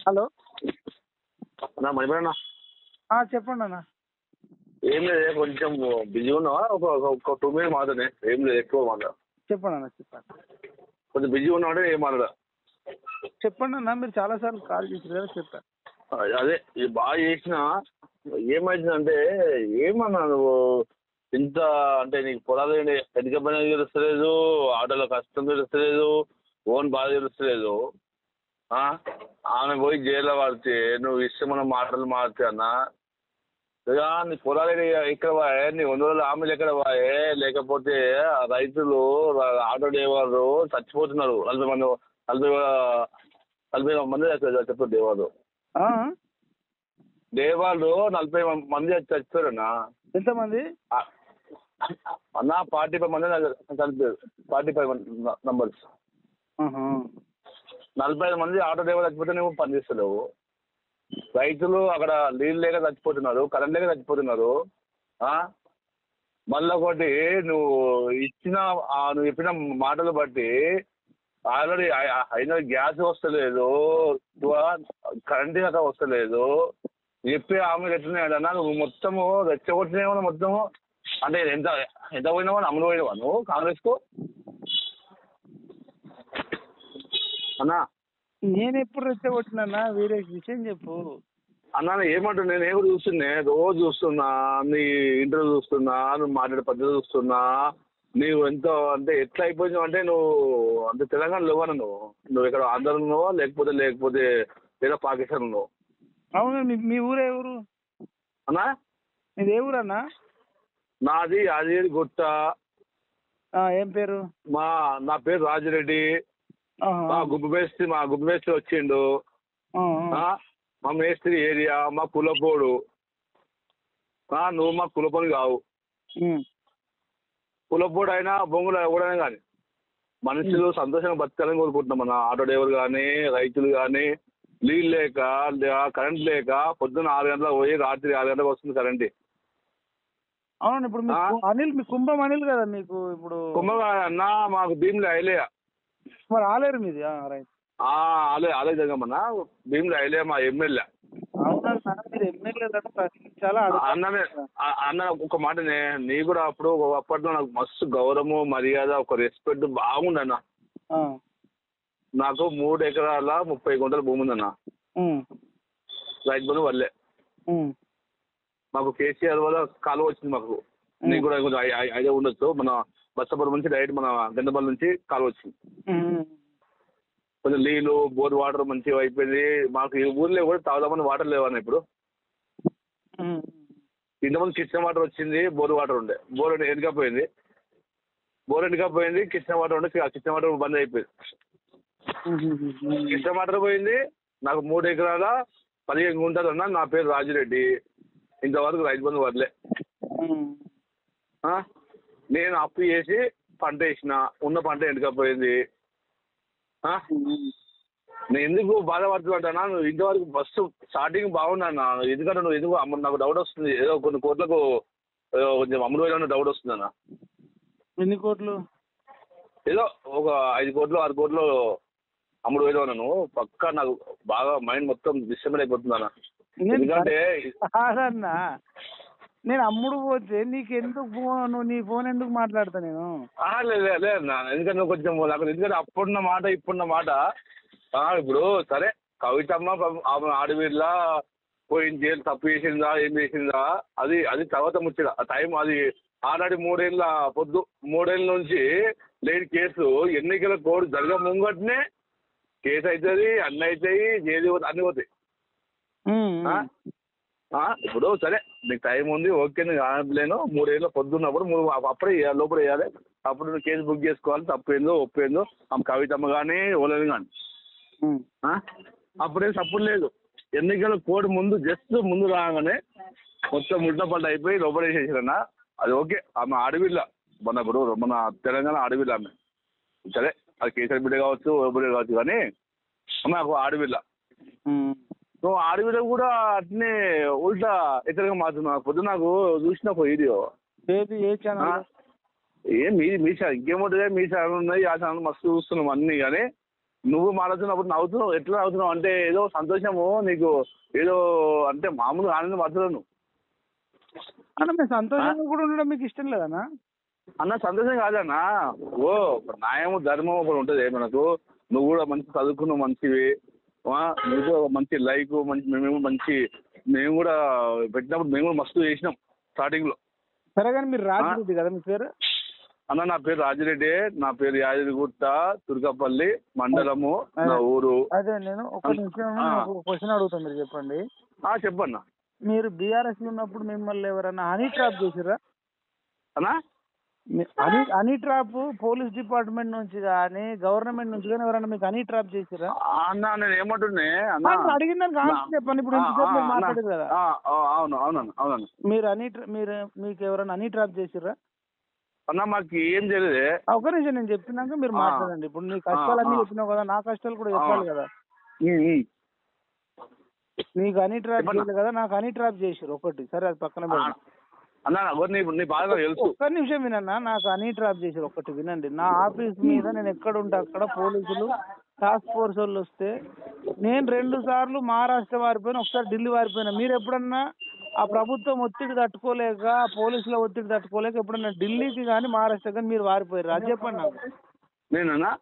Hello. నా మణిపడన్నా ఆ, చెప్పండి అన్న. ఏం లేదు కొంచెం బిజీ ఉన్నావా? ఒక ఒక- టూ మినిట్స్ మాత్రమే ఏం లేదు ఎక్కువ మాట చెప్పండి అన్న చెప్పండి. కొంచెం బిజీ ఉన్నావంటే ఏం మాట్లాడ చెప్పండి అన్న మీరు చాలాసార్లు కాల్ చేశారు కదా చెప్పాను అదే ఇది బాగా చేసిన ఏమైందంటే ఏమన్నా నువ్వు ఇంత అంటే నీకు పొలాలు ఎన్నిక పని తెలుస్తలేదు ఆటోలో కష్టం తెలుస్తలేదు ఓన్ బాధ తెలుస్తలేదు? ఆమె పోయి జైల్లో పడితే నువ్వు ఇష్టమైన మాటలు మాడితే అన్న. నీ పొలాలు ఎక్కడ- పోయే నీ వంద రోజులు ఆమెలు ఎక్కడ పోయే లేకపోతే రైతులు ఆటో డ్రైవర్లు చచ్చిపోతున్నారు. నలభై మంది నలభై నలభై మంది చెప్పారు దేవాలు? దేవాళ్ళు నలభై మంది చచ్చిపోయారన్నా ఎంతమంది? అన్న ఫార్టీ ఫైవ్ మంది చనిపోయారు ఫార్టీ ఫైవ్ నంబర్స్. నలభై ఐదు మంది ఆటో డ్రైవర్ చచ్చిపోతే నువ్వు పనిచేస్తలేవు రైతులు అక్కడ నీళ్ళు లేక చచ్చిపోతున్నారు కరెంట్ లేక చచ్చిపోతున్నారు. మళ్ళీ ఒకటి నువ్వు ఇచ్చిన ఆ నువ్వు చెప్పిన మాటలు బట్టి ఆల్రెడీ అయిన గ్యాస్ వస్తలేదు కరెంట్ దాకా వస్తలేదు. చెప్పి ఆమె ఎట్లున్నాయన్నా నువ్వు మొత్తము రెచ్చగొట్టినావు మొత్తము. అంటే ఎంత ఎంత పోయినావా అమలు పోయినావా నువ్వు కాంగ్రెస్కు? అన్నా. నేను ఎప్పుడు రెచ్చగొట్టినా వేరే విషయం చెప్పు. అన్నా ఏమంటా నేను ఏమి చూస్తున్నా. రోజు చూస్తున్నా నీ ఇంటర్వ్యూ చూస్తున్నా నువ్వు మాట్లాడే పద్ధతి చూస్తున్నా. నీవు ఎంత అంటే ఎట్లా అయిపోయినావు అంటే నువ్వు అంటే తెలంగాణ లేవనా నువ్వు. నువ్వు ఇక్కడ ఆంధ్ర ఉన్నావా? లేకపోతే లేకపోతే లేదా పాకిస్తాన్ ఉన్నావు? అవును మీ మీ ఊరే ఊరు? అన్నా? మీది ఏ ఊరు అన్న? నాది యాదగిరి గుట్ట ఆ, ఏం పేరు? మా నా పేరు రాజిరెడ్డి. మా గుబ్బు మేస్త్రి మా గుబ్బు మేస్త్రి వచ్చిండు. మా మేస్త్రి ఏరియా మా కులపోడు. ఆ, నువ్వు మా కులపోని కావు. కులపోడు అయినా బొంగులు ఎవడైనా కానీ మనుషులు సంతోషంగా బతకాలని కోరుకుంటున్నాం మన. ఆటో డ్రైవర్ కానీ రైతులు కానీ నీళ్ళు లేక కరెంట్ లేక పొద్దున్న ఆరు గంటలకు పోయి రాత్రి ఆరు గంటలకు వస్తుంది కరెంట్. అవును ఇప్పుడు అనిల్ మీ కుంభం అనిల్ కదా మీకు ఇప్పుడు? కుమ్మగా అన్న మాకు భీములు అయిలే మరి ఆలేరు మీది? ఆ, రైట్ అదే అదే జగమన్న భీములు అయిలే మా ఎమ్మెల్యే. అవునన్నా మీరు ఎమ్మెల్యే ప్రశ్నించాలా అన్ననే ఆ- అన్న ఒక మాటనే నీ కూడా అప్పుడు ఒక అప్పట్లో నాకు మస్తు గౌరవము మర్యాద ఒక రెస్పెక్ట్ బాగుండన్న నాకు మూడు ఎకరాల ముప్పై గుంటల భూమి ఉందన్న. రైతు బంధు వల్లే. మాకు కేసీఆర్ వల్ల కాలువ వచ్చింది మాకు. నీకు కూడా కొంచెం ఐడియా ఉండొచ్చు. మన బస్సాపురం నుంచి డైరెక్ట్ మన గందపల్లి నుంచి కాలువ వచ్చింది. కొంచెం నీళ్ళు బోర్ వాటర్ మంచిగా అయిపోయింది. మాకు ఈ ఊర్లో కూడా తాగుదామని వాటర్ లేవన్న ఇప్పుడు. ఇంతకుముందు కిచెన్ వాటర్ వచ్చింది బోర్ వాటర్ ఉండే. బోర్ ఎండికపోయింది బోర్ ఎండికపోయింది కిచెన్ వాటర్ ఉండే కిచెన్ వాటర్ బంద్ అయిపోయింది. కిచెన్ వాటర్ పోయింది నాకు మూడు ఎకరాల పదిహేను గుంటలు ఉన్నా నా పేరు రాజిరెడ్డి. ఇంతవరకు రైతు బంధు వదిలే? నేను అప్పు చేసి పంట వేసిన ఉన్న పంట ఎండకపోయింది? నేను ఎందుకు బాధపడుతుంటానా నువ్వు ఇంతవరకు బస్సు స్టార్టింగ్ బాగున్నా ఎందుకంటే నువ్వు ఎందుకు అమ్మ నాకు డౌట్ వస్తుంది. ఏదో కొన్ని కోట్లకు కొంచెం అమ్ముడు పోయిన డౌట్ వస్తుంది అన్న. ఎన్ని కోట్లు? ఏదో ఒక ఐదు కోట్లు ఆరు కోట్లు అమ్ముడు పోయినా నన్ను పక్కా నాకు బాగా మైండ్ మొత్తం డిస్టర్బ్ అయిపోతుంది అన్న. నేను ఎందుకంటే నేను అమ్ముడు పోతే నీకు ఎందుకు ఫోన్? నీ ఫోన్ ఎందుకు మాట్లాడతా నేను? లేదు లేదు, ఎందుకంటే నువ్వు కొంచెం నాకు ఎందుకంటే అప్పుడున్న మాట ఇప్పుడున్న మాట. ఆ, ఇప్పుడు సరే కవితమ్మ పాపం ఆమె ఆడవిళ్ళ పోయింది జైలు తప్పు చేసిందా ఏం చేసిందా? అది అది తర్వాత ముచ్చట. ఆ టైం అది ఆల్రెడీ మూడేళ్ళ పొద్దు మూడేళ్ళ నుంచి లేని కేసు. ఎన్నికల కోడ్ జరగ ముంగట్నే కేసు అవుతుంది అన్నీ అవుతాయి పోతాయి, అన్నీ పోతాయి. ఉమ్, ఆ? ఆ, ఇప్పుడు సరే నీకు టైం ఉంది ఓకే నేను కానట్లేను మూడేళ్ళ పొద్దున్నప్పుడు మూడు అప్పుడే లోపల వేయాలి అప్పుడు నువ్వు కేసు బుక్ చేసుకోవాలి తప్పేందో ఒప్పేందో. ఆమె కవితమ్మ కానీ ఓలేదు కానీ అప్పుడేం తప్పుడు లేదు. ఎన్నికల కోడ్ ముందు జస్ట్ ముందు రాగానే మొత్తం ముట్టపల్ట అయిపోయి లోపల వేసేసారన్న అది ఓకే ఆమె ఆడవిల్ల మన ఇప్పుడు మన తెలంగాణ ఆడవిల్ల ఆమె. సరే అది కేసరి బిడ్డ కావచ్చు బిడ్డ కావచ్చు కానీ ఆమె ఒక నువ్వు ఆడవిడ కూడా అట్నే ఉల్టా ఇతరుగా మారుతున్నావు పొద్దు నాకు చూసిన వీడియో. ఏది ఏ ఛానల్ ఏం మీ మీ ఛానల్ ఇంకేముంటుంది? మీ ఛానల్ ఉన్నాయి ఆ ఛానల్ మస్తు చూస్తున్నాం అన్ని. కానీ నువ్వు మాట్లాడుతున్నప్పుడు నవ్వుతున్నావు ఎట్లా నవ్వుతున్నావు? అంటే ఏదో సంతోషము నీకు ఏదో అంటే మామూలుగా ఆనందం పడుతున్నావు నువ్వు. అన్న మీరు సంతోషంగా కూడా ఉండడం మీకు ఇష్టం లేదన్నా. అన్న సంతోషం కాదన్నా. ఓ న్యాయము ధర్మం ఒకటి ఉంటుంది. మనకు నువ్వు కూడా మంచి చదువుకున్నావు మంచివి. కూడా మంచి లైక్ మంచి మేము మంచి మేము కూడా పెట్టినప్పుడు మేము కూడా మస్తు చేసినాం స్టార్టింగ్లో సరే కానీ మీరు రాజిరెడ్డి కదా మీ పేరు? అన్న నా పేరు రాజిరెడ్డి నా పేరు యాదగిరిగుట్ట తుర్కపల్లి మండలము నా ఊరు. అదే నేను ఒక నిమిషం క్వశ్చన్ అడుగుతాను మీరు చెప్పండి. ఆ చెప్పన్న మీరు బీఆర్ఎస్లో ఉన్నప్పుడు మిమ్మల్ని ఎవరన్నా హనీ ట్రాప్ చేసిర్రా? అన్నా? Honey honey trap police department నుంచి కానీ గవర్నమెంట్ నుంచి కానీ ఎవరైనా మీకు హనీ ట్రాప్ చేసిర్రా ఆ, అన్న నేను అన్న అడిగిన దానికి నా- చెప్పండి ఇప్పుడు అన్న. కదా అవును అవునన్న అవునన్న మీరు ట్రా- మీరు మీకు ఎవరైనా హనీ ట్రాప్ చేసిర్రా అన్న మాకు ఏం తెలియదే ఒక నిమిషం నేను చెప్తున్నాక మీరు. మాట్లాడండి ఇప్పుడు నీ కష్టాలన్నీ ఆ. చెప్పినావు కదా నా కష్టాలు కూడా చెప్పాలి కదా. నీకు హనీ ట్రాప్. చేయలేదు కదా నాకు హనీ ట్రాప్ చేసిర్రు ఒకటి సరే అది పక్కన. అన్న నాకు నీ నీ బాధ నాకు తెలుసు. ఒక్క నిమిషం వినన్నా నాకు హనీ ట్రాప్ చేశారు ఒకటి వినండి. నా ఆఫీస్ మీద నేను ఎక్కడ ఉంటే అక్కడ పోలీసులు టాస్క్ ఫోర్స్ వాళ్ళు వస్తే నేను రెండు సార్లు మహారాష్ట్ర వారిపోయినా ఒకసారి ఢిల్లీ వారిపోయినా. మీరు ఎప్పుడన్నా ఆ ప్రభుత్వం ఒత్తిడి తట్టుకోలేక పోలీసుల ఒత్తిడి తట్టుకోలేక ఎప్పుడన్నా ఢిల్లీకి కానీ మహారాష్ట్ర కానీ మీరు వారిపోయారు? అది చెప్పండి నాకు. నేనన్నా?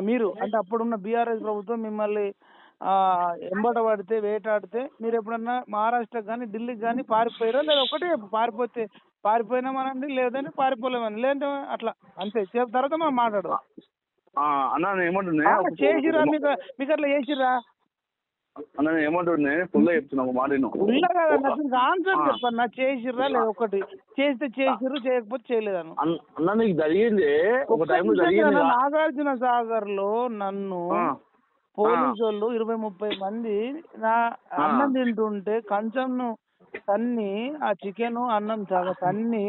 మీరు. అంటే అప్పుడున్న బీఆర్ఎస్ ప్రభుత్వం మిమ్మల్ని ఎంబట పడితే వేటాడితే మీరు ఎప్పుడన్నా మహారాష్ట్ర కానీ ఢిల్లీకి కానీ పారిపోయారా? లేదా ఒకటే పారిపోతే పారిపోయినామనండి లేదంటే పారిపోలేమని. లేదంటే అట్లా. అంతే. చెప్పిన తర్వాత మనం మాట్లాడదాం. ఆ, అన్న నేను ఏమంటున్నా చేసిరా మీకు మీకు అట్లా చేసిరా? అన్న నేను ఏమంటున్నా ఫుల్గా చెప్తున్నా ఒక మాట. ఉన్నా కదన్నా ఆన్సర్. చెప్పన్నా చేసిర్రా లేదా ఒకటి? చేస్తే చేసిర్రు చేయకపోతే చేయలేదను అన్న నీకు జరిగింది ఒక టైంలో జరిగింది. నాగార్జున సాగర్లో నన్ను పోలీసు వాళ్ళు ఇరవై ముప్పై మంది నా. అన్నం తింటుంటే కంచంను తన్ని ఆ చికెన్ అన్నం సగం తన్ని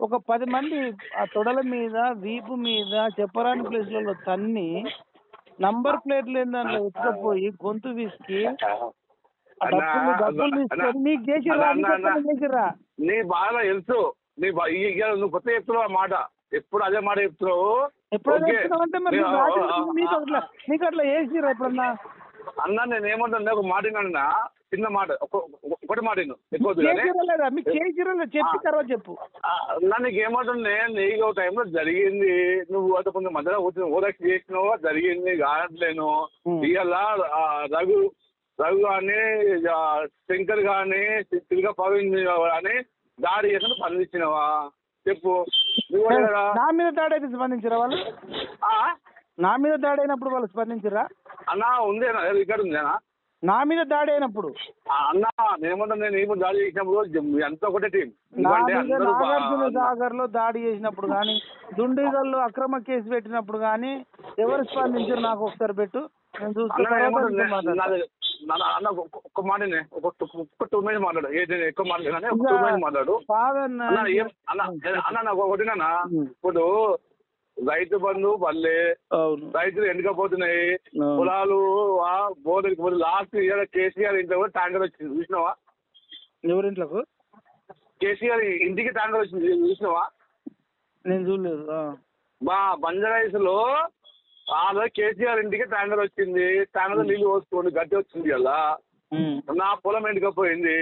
ఒక పది మంది ఆ తొడల మీద వీపు మీద చెప్పరాని ప్లేస్లలో తన్ని నంబర్ ప్లేట్ లేని దాంట్లో ఎత్తుకపోయి గొంతు విసికి నీ బాధ తెలుసు. నీ నువ్వు కొత్త చెప్తున్నావు ఆ మాట. ఎప్పుడు అదే మాట చెప్తున్నావు? ఎప్పుడైనా అంటే మరి మీకు అట్లా మీకు అట్లా ఎప్పుడన్నా? అన్న నేను ఏమంటున్నా ఒక మాట విన్నా చిన్న మాట ఒక- ఒక- ఒకటి మాట చెప్పి. తర్వాత చెప్పు. ఆ, నన్ను ఏమంటున్నా నీకు ఒక టైంలో జరిగింది. నువ్వు అది కొంచెం మధ్యలో వచ్చిన ఓదక్ష చేసినావు? జరిగింది కావట్లేను. ఆ, రఘు రఘు కానీ ఆ, శంకర్ కానీ తిరిగా పవన్ కానీ దాడి చేసిన స్పందించినవా చెప్పు. నా మీద దాడి అయితే స్పందించరా వాళ్ళు? నా మీద దాడి అయినప్పుడు వాళ్ళు స్పందించరా? అన్నా ఉందేనా? ఇక్కడ ఉందేనా? నా మీద దాడి అయినప్పుడు? అన్నా నేనేమంటా నేను ఏమో దాడి చేసినప్పుడు అంతా ఒకటే టీం. నాగార్జున సాగర్లో దాడి చేసినప్పుడు కానీ దుండిగల్లో అక్రమ కేసు పెట్టినప్పుడు కానీ ఎవరు స్పందించారు నాకు ఒకసారి పెట్టు? నేను చూసుకున్న అన్న ఒక్క- ఒక్క టూ మినిట్స్ మాట్లాడు. ఏ నేను ఎక్కువ మాట్లాడు ఒక టూ మినిట్స్ అన్న ఏం అన్న అన్న నాకు ఒకటినా ఉం. ఇప్పుడు రైతు బంధు పల్లె రైతులు ఎండకపోతున్నాయి. పొలాలు పోతే లాస్ట్ ఇయర్ కేసీఆర్ ఇంట్లో కూడా ట్యాంకర్ వచ్చింది. చూసినావా? ఎవరింట్లకు? కేసీఆర్ ఇంటికి ట్యాంకర్ వచ్చింది. చూసినావా? నేను చూడలేదు. మా బంజారాయిస్లో ఆమె కేసీఆర్ ఇంటికి ట్యాంకర్ వచ్చింది. ట్యాంకర్ నీళ్ళు పోసుకోండి గట్టి వచ్చింది ఉమ్. నా పొలం ఎండుకపోయింది.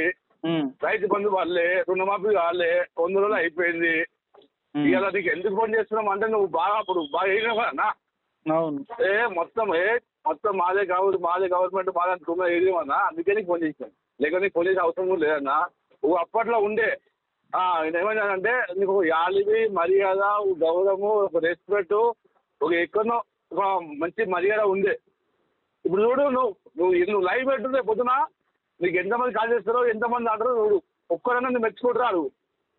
రైతు బంధు వాళ్ళే రుణమాఫీ వాళ్ళే వంద రోజులు అయిపోయింది. ఇవాళ నీకు ఎందుకు ఫోన్ చేస్తున్నావు అంటే నువ్వు బాగా అప్పుడు బాగా అవును. ఏ మొత్తం ఏ మొత్తం మాదే గవర్నమెంట్ మాదే గవర్నమెంట్ మాదే అనుకున్న ఏరియా అన్నా? అందుకే నీకు ఫోన్ చేసాను లేకపోతే నీకు ఫోన్ చేసే అవసరం కూడా లేదన్నా? నువ్వు అప్పట్లో ఉండే. ఏమన్నానంటే నీకు ఒక యాలివి మర్యాద గౌరవము ఒక రెస్పెక్ట్ ఒక ఎక్కడో ఒక మంచి మర్యాద ఉండే. ఇప్పుడు చూడు నువ్వు నువ్వు నువ్వు లైవ్ పెట్టుంటే పొద్దున నీకు ఎంతమంది కాల్ చేస్తారో ఎంతమంది అంటారో నువ్వు ఒక్కడన్నా నువ్వు మెచ్చుకుంటారు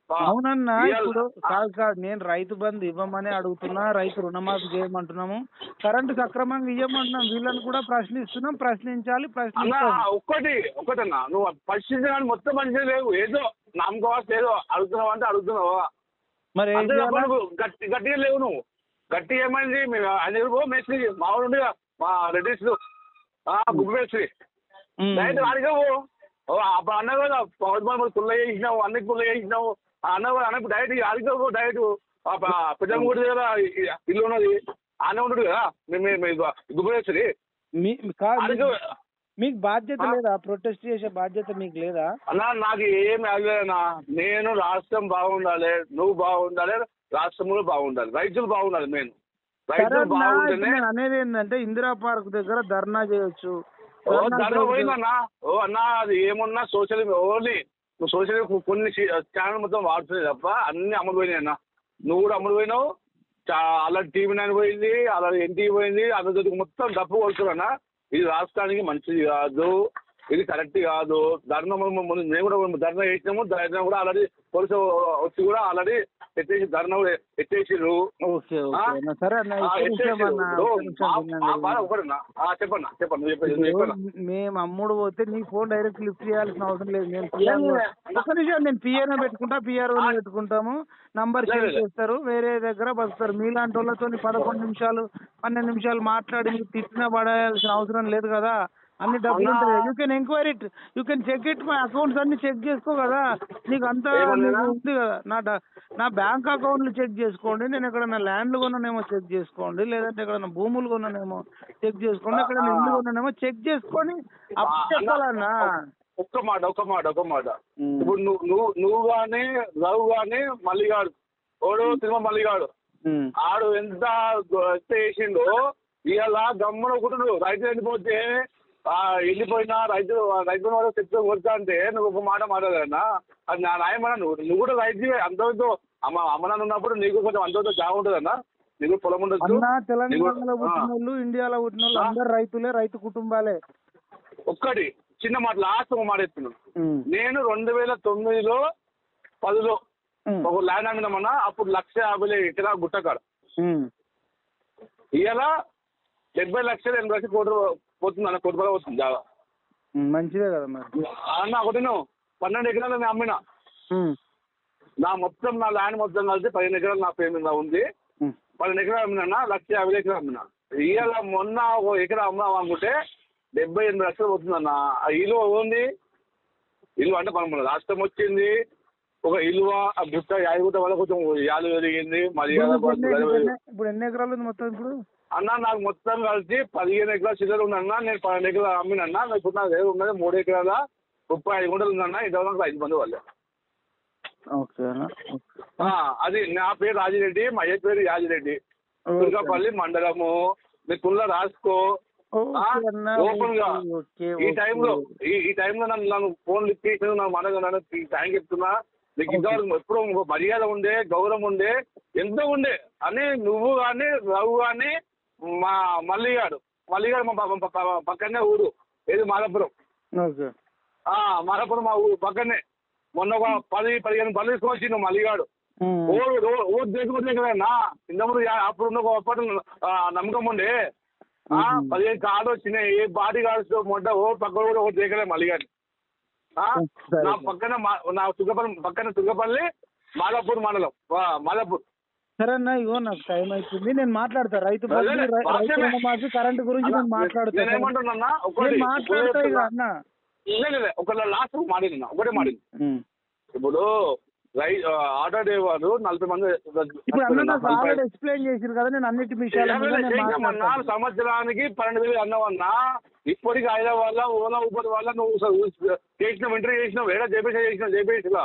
అవునన్నా ఇప్పుడు కాదు కాదు నేను రైతు బంధు ఇవ్వమని అడుగుతున్నా రైతు రుణమాఫీ చేయమంటున్నాము. కరెంటు సక్రమంగా ఇవ్వమంటున్నాం వీళ్ళని కూడా ప్రశ్నిస్తున్నాం ప్రశ్నించాలి ఒక్కటి ఒక్కటన్నా నువ్వు పరిశీలించడానికి మొత్తం మంచిగా లేవు. ఏదో నమ్మకం ఏదో అడుగుతున్నావు అంటే అడుగుతున్నావా? మరి గట్టి గట్టిగా లేవు నువ్వు. గట్టి ఏమైంది? మేము ఆయన పో మేస్త్రి మామూలు ఉండేగా మా రెడ్డిస్ గుగ్గు మేస్త్రి. డైరెక్ట్ వాడిగా పో. అప్పుడు అన్న కదా బాబు పుల్ల చేసినావు అన్ని పుల్ల చేసినావు ఆ అన్న కూడా అన్న డైరెక్ట్ అడిగా పో డైరెక్ట్ పెద్దమ్మ గుడి దగ్గర ఇల్లు ఉన్నది. ఆనే ఉన్నాడు కదా మేము గుబ్బేశ్వరి మీ కాదు ఆయనకు మీకు బాధ్యత? లేదా? ప్రొటెస్ట్ చేసే బాధ్యత మీకు లేదా? అన్నా నాకు ఏమి అవ్వలేదన్నా నేను రాష్ట్రం బాగుండాలి నువ్వు బాగుండాలి రాష్ట్రంలో బాగుండాలి. రైతులు బాగుండాలి సరే రైతులు బాగుంటేనే అనేది ఏంటంటే ఇందిరా పార్క్ దగ్గర ధర్నా చేయొచ్చు. ఓ. పోయిందన్నా అన్నా అది ఏమున్నా సోషల్ ఓన్లీ నువ్వు సోషల్ కొన్ని ఛానల్ మొత్తం వాడుతున్నాయి తప్ప అన్ని అమలు పోయినాయి అన్న. నువ్వు కూడా అమలు పోయినావు. అలా టీవీ నైన్ పోయింది అలా ఎన్టీవీ పోయింది అందరికి మొత్తం డప్పు కొడుతున్నా ఇది రాష్ట్రానికి మంచిది కాదు. ఇది కరెక్ట్ కాదు. ధర్నా మేము ముందు మేము కూడా ధర్నా చేసినాము. ధర్నా కూడా ఆల్రెడీ పోలీసు వచ్చి కూడా ఆల్రెడీ ఎత్తేసి ధర్నా ఎత్తేసిర్రు. చెప్పన్నా చెప్పండి మేము అమ్ముడు పోతే నీ ఫోన్ డైరెక్ట్ లిఫ్ట్ చేయాల్సిన అవసరం లేదు. నేను. ఒక్క నిమిషం నేను పిఆర్ఓ పెట్టుకుంటా పిఆర్ఓ. పెట్టుకుంటాము. Number share. చేస్తారు వేరే దగ్గర బస్తారు మీలాంటి వాళ్ళతో పదకొండు నిమిషాలు పన్నెండు నిమిషాలు మాట్లాడి తిట్టిన పడాల్సిన అవసరం లేదు కదా. అన్ని డబ్బులు? ఉంటాయి. You can enquiry it you can check it my accounts అన్ని చెక్ చేసుకో కదా. నీకు అంతా ఉంది కదా. నా నా బ్యాంక్ అకౌంట్లు చెక్ చేసుకోండి. నేను ఎక్కడైనా ల్యాండ్లు కొన్నానేమో చెక్ చేసుకోండి. లేదంటే ఎక్కడైనా భూములు కొన్నానేమో చెక్ చేసుకోండి. ఎక్కడైనా ఇల్లు కొన్నానేమో చెక్ చేసుకొని అన్న, చెప్పాలన్నా ఒక్క మాట ఒక్క మాట ఒక్క మాట. ఇప్పుడు నువ్వు నువ్వు నువ్వు కానీ రఘు కానీ మల్లిగాడు ఓడు తిరుమ మల్లిగాడు. ఆడు ఎంత వేసిండో ఇవాళ గమ్మున ఒకటి రైతు ఆ వెళ్ళిపోయినా రైతు రైతు వాళ్ళు చెప్తూ కొడతా అంటే నువ్వు ఒక మాట మాట్లాడన్నా అది నా నాయమన్నా నువ్వు నువ్వు కూడా రైతువే అంతవరకు అమ్మ అమ్మ నాన్న ఉన్నప్పుడు నీకు కొంచెం అంతవరకు జాగ ఉంటుందన్నా నీకు పొలం అన్న తెలంగాణలో పుట్టిన. వాళ్ళు ఇండియాలో పుట్టిన వాళ్ళు. అందరు రైతులే రైతు కుటుంబాలే ఒక్కటి చిన్న మాట లాస్ట్ ఒక మాట చెప్తున్నాను. నేను రెండు వేల తొమ్మిదిలో పదిలో. ఒక ల్యాండ్ అమ్మినామన్నా అప్పుడు లక్ష యాభై ఎకరా గుట్టకాడ. ఇవాళ డెబ్బై లక్షలు ఎనభై లక్షలు కోటి పోతుంది అన్న కోటి రూపాయలు వస్తుంది జాగా. మంచిదే కదా మరి. అన్న ఒకటి నువ్వు పన్నెండు ఎకరాలు నేను అమ్మిన. నా మొత్తం నా ల్యాండ్ మొత్తం కలిసి పదిహేను ఎకరాలు నా పేరు మీద ఉంది. పన్నెండు ఎకరాలు అమ్మినా లక్ష యాభై ఎకరాలు అమ్మినా. ఇవాళ మొన్న ఒక ఎకరా అమ్మాం అనుకుంటే డెబ్బై ఎనిమిది లక్షలు పోతుందన్న ఆ ఇలువ ఉంది ఇలువ అంటే మనం రాష్ట్రం వచ్చింది. ఒక ఇలువ ఆ గుట్ట యాదగుట్ట వల్ల కొంచెం యాలు పెరిగింది. ఎన్ని- ఇప్పుడు ఎన్ని ఎకరాలు ఉంది మొత్తం ఇప్పుడు? అన్న నాకు మొత్తం కలిసి పదిహేను ఎకరాల చిల్లర ఉందన్న నేను పన్నెండు ఎకరాలు అమ్మినన్నా ఇప్పుడు నాకు దగ్గర ఉన్నది మూడు ఎకరాల ముప్పై ఐదు గుంటలు ఉందన్న ఇంత నాకు ఐదు మంది వాళ్ళే. ఓకే అది నా పేరు రాజిరెడ్డి మా అయ్య పేరు యాజిరెడ్డి. ఓకే. తుర్కాపల్లి మండలము. మీ కుల్ల రాసుకో. ఓపెన్గా ఈ. టైంలో ఈ టైంలో నన్ను నన్ను ఫోన్ లిఫ్ట్ చేసిన నాకు మనగా నన్ను థ్యాంక్ చెప్తున్నా. నీకు ఇంతవరకు ఎప్పుడూ మర్యాద ఉండే గౌరవం ఉండే ఎంతో ఉండే? అని నువ్వు కానీ రఘు కానీ మా మల్లిగాడు. మల్లిగాడు మా పక్కనే ఊరు. ఏది మాదాపురం. ఓకే. మాదాపురం మా ఊరు పక్కనే. మొన్న ఒక పది పదిహేను పనులు తీసుకొని వచ్చిండు మల్లిగాడు. ఉమ్. ఓ ఓ- ఓ దేశం కదన్నా ఇంతకుముందు అప్పుడు ఉన్న అప్పటి నమ్మకం ఉండే. పదిహేను కార్డు వచ్చినాయి. ఏ బాడీ గార్డ్స్ మొట్ట ఓ పక్క కూడా ఒకటి దేకలే సరే, నా. పక్కన నా తుగ్గపల్లి పక్కన తుగ్గపల్లి మాదాపూర్ మండలం. ఆ, మాదాపూర్. సరే అన్న ఇగో నాకు టైం అవుతుంది నేను మాట్లాడతా రైతు బంధు, రైతు. రుణమాఫీ కరెంట్ గురించి నేను మాట్లాడతా నేను మాట్లాడతా ఇక అన్న ఒక లాస్ట్ మాడినా ఒకటే మాడింది ఉమ్. ఇప్పుడు రై ఆ, ఆటో డ్రైవర్ నలభై మంది ఇప్పుడు ఎక్స్ప్లెయిన్ చేసిరు కదా నేను అన్నిటి విషయాల. సంవత్సరానికి పన్నెండు వేలు అన్నావన్నా ఇప్పటికి హైదరాబాద్ ఓలా ఊబర్ వల్ల నువ్వు చేసిన ఇంటర్వ్యూ చేసినావు వేరే జేపీసీ చేసినావు జేపీసీలో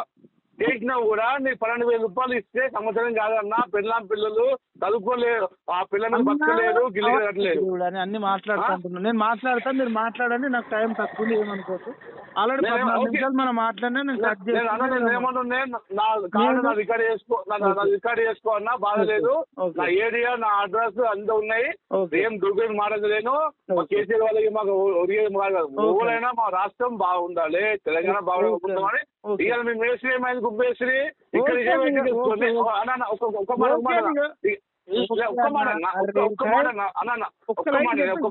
చేసినావు కూడా నీకు పన్నెండు వేల రూపాయలు ఇస్తే సంవత్సరం కాదన్నా పిల్లం పిల్లలు చదువుకోలేరు ఆ పిల్లలు బతకలేరు గిల్లి కట్టలేరు అని అన్ని మాట్లాడుకుంటున్నాను నేను మాట్లాడతా మీరు మాట్లాడండి నాకు టైం తక్కువ ఏమనుకోవచ్చు ఆల్రెడీ పద్నాలుగు. నిమిషాలు మనం మాట్లాడినా నేను కట్ ఏమన్నా నా కార్డు నా రికార్డ్ చేసుకో నా రికార్డ్ చేసుకో అన్న బాధ లేదు ఓకే. నా ఏరియా నా అడ్రస్ అంతా ఉన్నాయి. ఏం దుర్గం మాట్లాడలేను. కేసీఆర్ వాళ్ళకి మాకు ఒరిగేది. ఎవరైనా మా రాష్ట్రం బాగుండాలి తెలంగాణ. బాగుండాలి. ఇవాళ మీ మేస్త్రి ఏమైంది? గుబ్బేశ్రీ ఇక్కడ ఒక్క మాట ఒక్క మాట ఒక్క మాట అన్న, ఒక్క మాట ఒక్క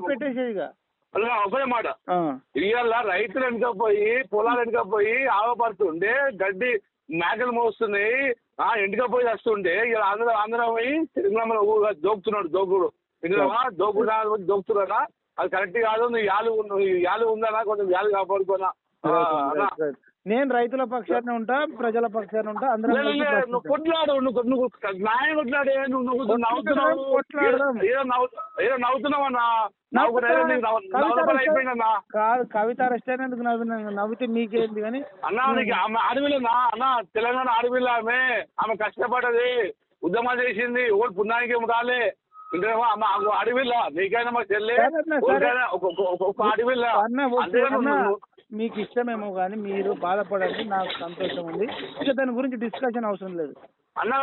ఒకే మాట. ఇవాళ రైతులు వెనుక పోయి పొలాలు వెనుక పోయి ఆవపడుతుండే గడ్డి మేకలు మోస్తున్నాయి. ఆ ఎండుక పోయి వస్తుండే ఇలా ఆంధ్ర ఆంధ్ర పోయి ఊరుగా దోపుతున్నాడు దోకుడు ఇందులోవా దోకుడు దోపుతున్నాడా అది కరెక్ట్ కాదు నువ్వు యాలు నువ్వు యాలు ఉందనా కొంచెం యాలు కాపాడుకోనా. నేను రైతుల పక్షాన్ని ఉంటా ప్రజల పక్షాన్ని ఉంటా అందరం నువ్వు. కొట్లాడు నువ్వు నువ్వు న్యాయం కొట్లాడే నువ్వు నువ్వు నువ్వు నవ్వుతున్నావు. ఏదో నవ్వు ఏదో నవ్వుతున్నావు అన్న? కాదు కవిత అరెస్ట్ అయినందుకు నవ్వితే మీకేంది కానీ అన్న నీకు ఆమె అడవిలోనా? అన్న తెలంగాణ అడవిలో ఆమె ఆమె కష్టపడ్డది ఉద్యమాలు చేసింది ఓడి పుణ్యానికి రాలే అడవిలో నీకైనా మాకు చెల్లె ఒక అడవిలో. మీకు ఇష్టమేమో కానీ మీరు బాధపడండి నాకు సంతోషం ఉంది. ఇక దాని గురించి డిస్కషన్ అవసరం లేదు. అన్న